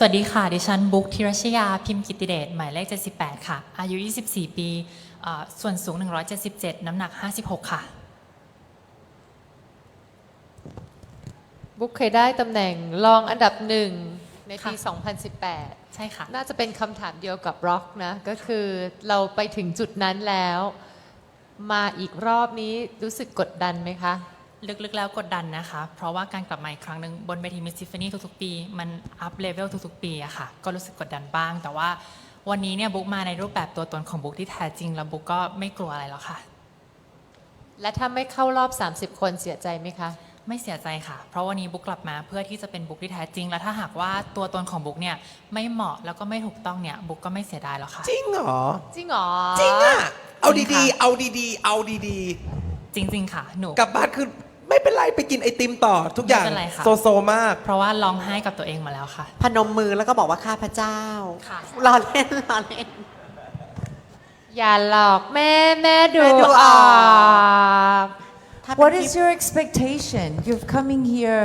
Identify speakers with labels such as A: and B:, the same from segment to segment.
A: สวัสดีค่ะ ดิฉันบุ๊กธิรชยาพิมพ์กิติเดชหมายเลข 78 ค่ะ อายุ 24 ปีเอ่อส่วนสูง 177 น้ำหนัก 56 ค่ะ
B: บุ๊กเคยได้ตำแหน่งรองอันดับหนึ่งในปี
A: ค่ะ
B: 2018
A: ใช่ค่ะ
B: น่าจะเป็นคำถามเดียวกับร็อกนะ ก็คือเราไปถึงจุดนั้นแล้ว มาอีกรอบนี้รู้สึกกดดันไหมคะ
A: ลึกๆแล้วกดดันนะคะ เพราะว่าการกลับมาอีกครั้งหนึ่งบนเวทีมิสซิฟ n นีทุกๆ ปี มันอัพเลเวลทุกๆ ปีอะค่ะ ก็รู้สึกกดดันบ้าง แต่ว่าวันนี้เนี่ยบุ๊กมาในรูปแบบตัวตนของบุ๊กที่แท้จริง แล้วบุ๊กก็ไม่กลัวอะไรแล้วค่ะ
B: และถ้าไม่เข้ารอบ 30 คนเสียใจไหมคะ
A: ไม่เสียใจค่ะ เพราะวันนี้บุ๊กกลับมาเพื่อที่จะเป็นบุ๊กที่แท้จริง และถ้าหากว่าตัวตนของบุ๊กเนี่ยไม่เหมาะแล้วก็ไม่ถูกต้องเนี่ยบุ๊กก็ไม่เสียดายหรอกค่ะ
C: จริงเหรอ
B: จริงเหรอ
C: จริงอะ เอา
A: จริง
C: ดี
A: ค่ะ
C: ๆเอาดีๆ เอาดี
A: จริงๆค่ะหนู
C: ๆ กลับบ้านคือ ไม่เป็นไรไปกินไอติมต่อทุกอย่าง
A: ไม่เป็นไรค่ะ
C: โซโซมาก
A: เพราะว่าร้องไห้กับตัวเองมาแล้วค่ะ
D: พนมมือแล้วก็บอกว่าข้าพเจ้า
A: ค่ะ
D: รอเล่นรอเล่น
B: อย่าหลอกแม่แม่ดู
D: แม่ดู
B: อ
D: อ
B: อ
D: อก
B: ก
D: ถ้าเป็น
E: What
D: ที่
E: is your expectation you've coming here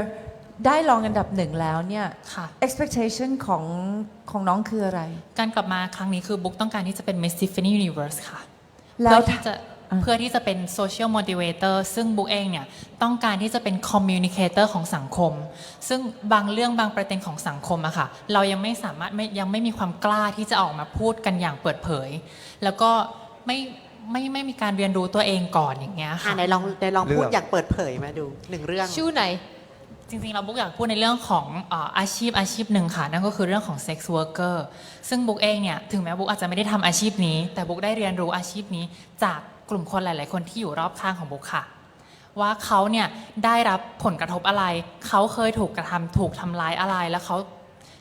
E: ได้รองอันดับหนึ่งแล้วเนี่ย
A: ค่ะ
E: expectation ของของน้องคืออะไร
A: การกลับมาครั้งนี้คือบุ๊กต้องการที่จะเป็น Miss Tiffany Universe ค่ะ
E: แล้
A: เพื่
E: ว
A: อที่จะ เพื่อที่จะเป็น Social Motivator ซึ่งบุ๊กเองเนี่ยต้องการที่จะเป็น Communicator ของสังคม ซึ่งบางเรื่องบางประเด็นของสังคมอะค่ะเรายังไม่สามารถไม่ยังไม่มีความกล้าที่จะออกมาพูดกันอย่างเปิดเผย แล้วก็ไม่ไม่ไม่มีการเรียนรู้ตัวเองก่อนอย่างเงี้ย
D: อะ
A: ค่ะ
D: ไหนลองไหนลองพูด
C: เรื่อง
D: อย่างเปิดเผยมาดูหนึ่งเรื่อง
B: ชื่อไหน
A: จริงๆ เราบุ๊กอยากพูดในเรื่องของเอ่ออาชีพอาชีพหนึ่งค่ะ นั่นก็คือเรื่องของ sex worker ซึ่งบุ๊กเองเนี่ย ถึงแม้บุ๊กอาจจะไม่ได้ทำอาชีพนี้ แต่บุ๊กได้เรียนรู้อาชีพนี้จากกลุ่มคนหลาย ๆ คนที่อยู่รอบข้างของบุค่ะ ว่าเขาเนี่ยได้รับผลกระทบอะไร เขาเคยถูกกระทำถูกทำร้ายอะไรแล้วเขา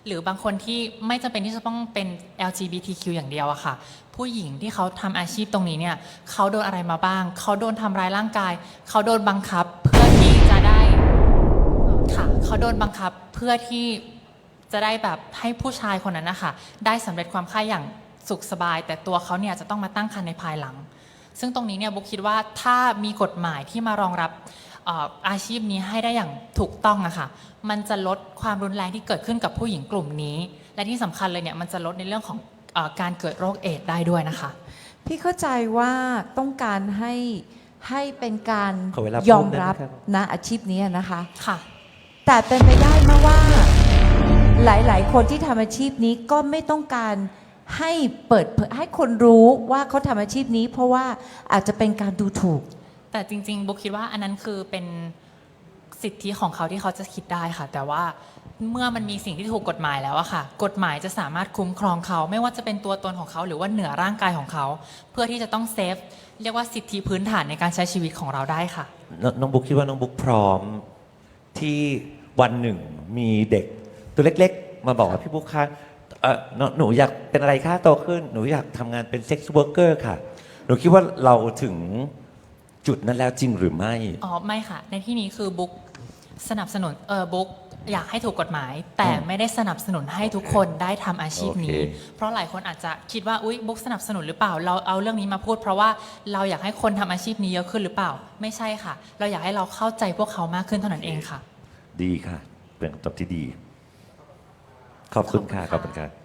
A: หรือบางคนที่ไม่จำเป็นที่จะต้องเป็น LGBTQ อย่างเดียวอะค่ะ ผู้หญิงที่เขาทำอาชีพตรงนี้เนี่ยเขาโดนอะไรมาบ้าง เขาโดนทำร้ายร่างกาย เขาโดนบังคับ เพื่อที่จะได้ค่ะเขาโดนบังคับเพื่อที่จะได้แบบให้ผู้ชายคนนั้นนะคะได้สำเร็จความใคร่อย่างสุขสบาย แต่ตัวเขาเนี่ยจะต้องมาตั้งครรภ์ในภายหลัง ซึ่งตรงนี้เนี่ยบุ๊กคิดว่าถ้ามีกฎหมายที่มารองรับเอ่ออาชีพนี้ให้ได้อย่างถูกต้องอะค่ะ มันจะลดความรุนแรงที่เกิดขึ้นกับผู้หญิงกลุ่มนี้ และที่สำคัญเลยเนี่ยมันจะลดในเรื่องของเออการเกิดโรคเอดส์ได้ด้วยนะคะ
E: พี่เข้าใจว่าต้องการให้ให้เป็นการ
C: ขอเวลาพูด
E: ยอมรับ
C: ได้ไหมครับ
E: นะอาชีพนี้นะคะ
A: ค่ะ
E: แต่เป็นไปได้ไหมว่าหลาย ๆ คนที่ทำอาชีพนี้ก็ไม่ต้องการ ให้เปิดเผยให้คนรู้ว่าเขาทำอาชีพนี้ เพราะว่าอาจจะเป็นการดูถูก
A: แต่จริงๆ บุ๊คคิดว่าอันนั้นคือเป็นสิทธิของเขาที่เขาจะคิดได้ค่ะ แต่ว่าเมื่อมันมีสิ่งที่ถูกกฎหมายแล้วอะค่ะ กฎหมายจะสามารถคุ้มครองเขา ไม่ว่าจะเป็นตัวตนของเขาหรือว่าเหนือร่างกายของเขา เพื่อที่จะต้องเซฟเรียกว่าสิทธิพื้นฐานในการใช้ชีวิตของเราได้ค่ะ
F: นน้องบุ๊กคิดว่าน้องบุ๊กพร้อมที่วันหนึ่งมีเด็กตัวเล็ก ๆ มาบอกว่าพี่บุ๊กคะ เอ่อหนูหนูอยากเป็นอะไรคะโตขึ้น หนูอยากทำงานเป็นเซ็กซ์ r ว r ร์เกอร์ค่ะ หนูคิดว่าเราถึงจุดนั้นแล้วจริงหรือไม่
A: อ๋อไม่ค่ะ ในที่นี้คือบุ๊กสนับสนุนเออบุ๊กอยากให้ถูกกฎหมาย แต่ไม่ได้สนับสนุนให้ทุกคนได้ทำอาชีพนี้
F: โอเค
A: เพราะหลายคนอาจจะคิดว่าอุ๊ยบุ๊กสนับสนุนหรือเปล่า เราเอาเรื่องนี้มาพูด เพราะว่าเราอยากให้คนทำอาชีพนี้เยอะขึ้นหรือเปล่า ไม่ใช่ค่ะ เราอยากให้เราเข้าใจพวกเขามากขึ้นเท่านั้นเองค่ะ
F: ดีค่ะ เป็นคำตอบที่ดี ขอบคุณค่ะขอบคุณค่ะ